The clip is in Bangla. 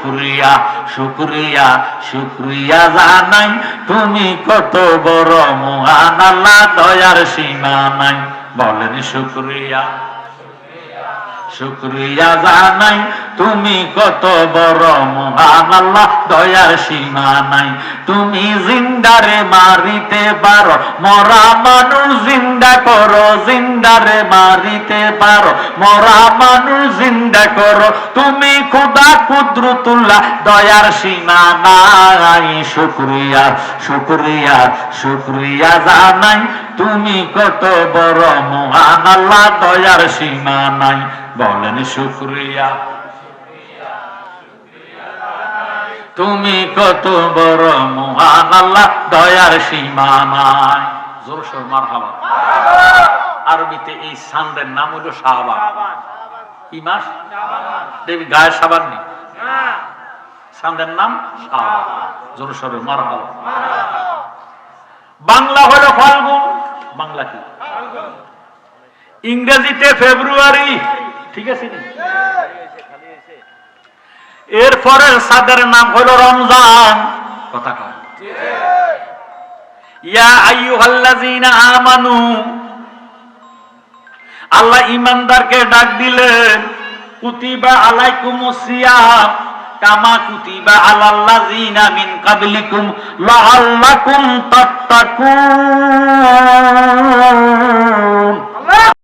শুক্রিয়া শুক্রিয়া শুক্রিয়া জানাই। তুমি কত বড় মহান আল্লাহ, দয়ার সীমা নাই। বলেন শুক্রিয়া। শুক্রিয়া জানাই। তুমি কত বড় মহান আল্লাহ দয়ার সীমা নাই। তুমি জিন্দারে মারিতে পারো, মরা মানুষ জিন্দা করো, জিন্দারে মারিতে পারো, মরা মানুষ জিন্দা করো। তুমি খুদা কুদ্রুতুল্লাহ, দয়ার সীমা নাই। শুক্রিয়া শুক্রিয়া শুক্রিয়া জানাই। তুমি কত বড় মহান আল্লাহ দয়ার সীমা নাই। বলেন শুক্রিয়া। তুমি কত বড় মহান আল্লাহ, দয়ার সীমা নাই। জোর সোর মার হাবা আরবিতে এই সান্দের নাম হলো শাহবান। কি মাস? দেবী গায়ে সাবান নেই। সান্দের নাম শাহবান। জোর সোর মার হাবা বাংলা হলো ফাল্গুন। বাংলা কি? ইংরেজিতে ফেব্রুয়ারি। ঠিক আছে নি? এরপরে সাদের নাম হলো রমজান কথা কয় ইয়া আইয়ুহাল্লাযীনা আমানু, আল্লাহ ইমানদারকে ডাক দিলেন, কুতিবা আলাইকুমুস সিয়াম, কামা কুতিবা আলাল্লাযীনা মিন ক্বাবলিকুম লাআল্লাকুম তাত্তাকুন